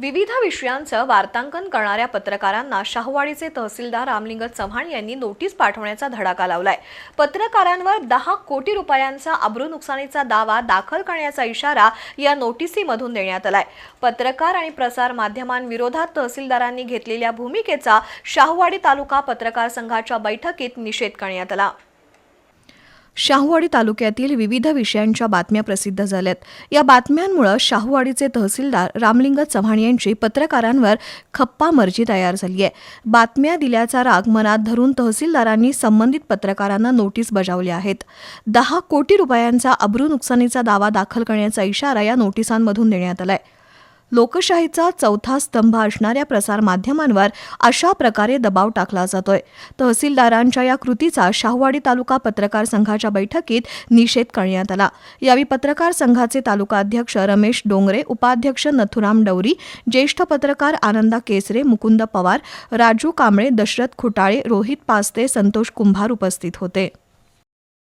विविध विषयांचं वार्तांकन करणाऱ्या पत्रकारांना शाहूवाडीचे तहसीलदार रामलिंग चव्हाण यांनी नोटीस पाठवण्याचा धडाका लावलाय. पत्रकारांवर दहा कोटी रुपयांचा अब्रू नुकसानीचा दावा दाखल करण्याचा इशारा या नोटिसीमधून देण्यात आलाय. पत्रकार आणि प्रसार माध्यमांविरोधात तहसीलदारांनी घेतलेल्या भूमिकेचा शाहूवाडी तालुका पत्रकार संघाच्या बैठकीत निषेध करण्यात आला. शाहूवाडी तालुक्यातील विविध विषयांच्या बातम्या प्रसिद्ध झाल्यात. या बातम्यांमुळे शाहूवाडीचे तहसीलदार रामलिंग चव्हाण यांची पत्रकारांवर खप्पा मर्जी तयार झाली आहे. बातम्या दिल्याचा राग मनात धरून तहसीलदारांनी संबंधित पत्रकारांना नोटीस बजावल्या आहेत. दहा कोटी रुपयांचा अब्रू नुकसानीचा दावा दाखल करण्याचा इशारा या नोटिसांमधून देण्यात आला आहे लोकशाहीचा चौथा स्तंभ असणाऱ्या प्रसारमाध्यमांवर अशा प्रकारे दबाव टाकला जातोय. तहसीलदारांच्या या कृतीचा शाहूवाडी तालुका पत्रकार संघाच्या बैठकीत निषेध करण्यात आला. यावेळी पत्रकार संघाचे तालुका अध्यक्ष रमेश डोंगरे उपाध्यक्ष नथुराम डवरी ज्येष्ठ पत्रकार आनंदा केसरे मुकुंद पवार राजू कांबळे दशरथ खुटाळे रोहित पास्ते संतोष कुंभार उपस्थित होते.